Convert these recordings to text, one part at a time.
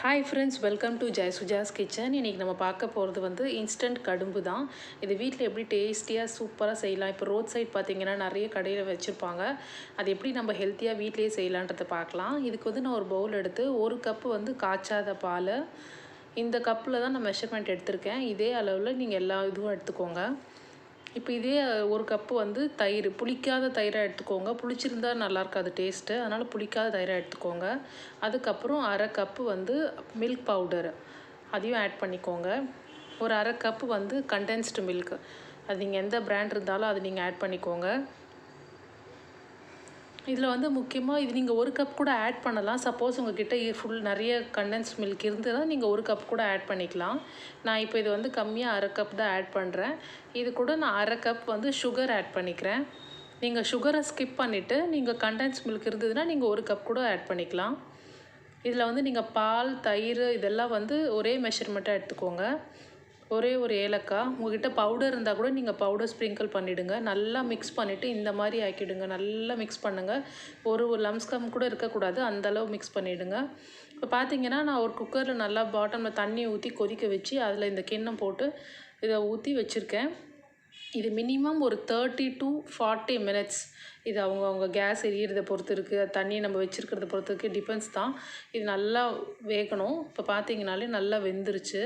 Hi friends welcome to Jai Suja's kitchen இன்றைக்கி நம்ம பார்க்க போகிறது வந்து இன்ஸ்டன்ட் கடும்பு தான். இது வீட்டில் எப்படி டேஸ்டியாக சூப்பராக செய்யலாம். இப்போ ரோட் சைட் பார்த்திங்கன்னா நிறைய கடையில் வச்சுருப்பாங்க. அது எப்படி நம்ம ஹெல்த்தியாக வீட்லேயே செய்யலான்றதை பார்க்கலாம். இதுக்கு வந்து நான் ஒரு பவுல் எடுத்து ஒரு கப்பு வந்து காய்ச்சாத பால். இந்த கப்பில் தான் நான் மெஷர்மெண்ட் எடுத்திருக்கேன். இதே அளவில் நீங்கள் எல்லா இதுவும் எடுத்துக்கோங்க. இப்போ இதே ஒரு கப்பு வந்து தயிர் புளிக்காத தயிராக எடுத்துக்கோங்க. புளிச்சிருந்தா நல்லா இருக்காது டேஸ்ட்டு அதனால் புளிக்காத தயிராக எடுத்துக்கோங்க. அதுக்கப்புறம் அரை கப்பு வந்து மில்க் பவுடர் அதையும் ஆட் பண்ணிக்கோங்க. ஒரு அரை கப்பு வந்து கண்டென்ஸ்டு மில்க் அது நீங்கள் எந்த பிராண்ட் இருந்தாலும் அது நீங்கள் ஆட் பண்ணிக்கோங்க. இதில் வந்து முக்கியமாக இது நீங்கள் ஒரு கப் கூட ஆட் பண்ணலாம். சப்போஸ் உங்ககிட்ட ஃபுல் நிறைய கண்டென்ஸ் மில்க் இருந்ததுன்னா நீங்கள் ஒரு கப் கூட ஆட் பண்ணிக்கலாம். நான் இப்போ இது வந்து கம்மியாக அரை கப் தான் ஆட் பண்ணுறேன் இது கூட நான் அரை கப் வந்து சுகர் ஆட் பண்ணிக்கிறேன். நீங்கள் சுகரை ஸ்கிப் பண்ணிவிட்டு நீங்கள் கண்டென்ஸ் மில்க் இருந்ததுன்னா நீங்கள் ஒரு கப் கூட ஆட் பண்ணிக்கலாம். இதில் வந்து நீங்கள் பால் தயிர் இதெல்லாம் வந்து ஒரே மெஷர்மெண்ட்டாக எடுத்துக்கோங்க. ஒரே ஒரு ஏலக்காய். உங்கள்கிட்ட பவுடர் இருந்தால் கூட நீங்கள் பவுடர் ஸ்ப்ரிங்கிள் பண்ணிவிடுங்க நல்லா மிக்ஸ் பண்ணிவிட்டு இந்த மாதிரி ஆக்கிவிடுங்க நல்லா மிக்ஸ் பண்ணுங்கள் ஒரு ஒரு லம்ஸ்கம் கூட இருக்கக்கூடாது. அந்தளவு மிக்ஸ் பண்ணிவிடுங்க இப்போ பார்த்தீங்கன்னா நான் ஒரு குக்கரில் நல்லா பாட்டமில் தண்ணி ஊற்றி கொதிக்க வச்சு அதில் இந்த கிண்ணம் போட்டு இதை ஊற்றி வச்சுருக்கேன். இது மினிமம் ஒரு தேர்ட்டி டு ஃபார்ட்டி மினிட்ஸ் இது அவங்க அவங்க கேஸ் எரியறதை பொறுத்து இருக்குது தண்ணியை நம்ம வச்சுருக்கிறத பொறுத்து இருக்குது டிபெண்ட்ஸ் தான். இது நல்லா வேகணும். இப்போ பார்த்தீங்கனாலே நல்லா வெந்துருச்சு.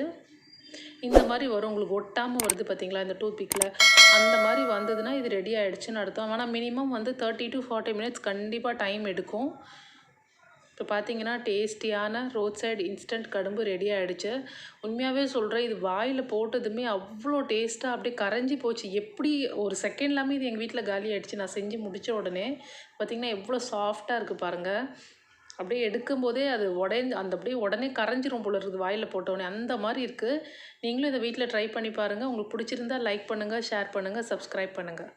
இந்த மாதிரி வரும். உங்களுக்கு ஒட்டாமல் வருது பார்த்தீங்களா இந்த டூத்பிக்கில் அந்த மாதிரி வந்ததுன்னா இது ரெடி ஆகிடுச்சுன்னு அர்த்தம். ஆனால் மினிமம் வந்து தேர்ட்டி டு ஃபார்ட்டி மினிட்ஸ் கண்டிப்பாக டைம் எடுக்கும். இப்போ பார்த்தீங்கன்னா டேஸ்டியான ரோட் சைடு இன்ஸ்டன்ட் கடும்பு ரெடி ஆகிடுச்சு உண்மையாகவே சொல்கிறேன் இது வாயில் போட்டதுமே அவ்வளோ டேஸ்ட்டாக அப்படியே கரைஞ்சி போச்சு. எப்படி ஒரு செகண்ட் இல்லாமல் இது எங்கள் வீட்டில் காலி ஆகிடுச்சு நான் செஞ்சு முடித்த உடனே. பார்த்திங்கன்னா எவ்வளோ சாஃப்டாக இருக்குது பாருங்கள் அப்படியே எடுக்கும்போதே அது உடஞ்சி அந்த அப்படியே உடனே கரைஞ்சிரும் போல இருக்குது வாயில் போட்டோடனே அந்த மாதிரி இருக்குது நீங்களும் இதை வீட்டில் ட்ரை பண்ணி பாருங்கள் உங்களுக்கு பிடிச்சிருந்தா லைக் பண்ணுங்கள் ஷேர் பண்ணுங்கள் சப்ஸ்கிரைப் பண்ணுங்கள்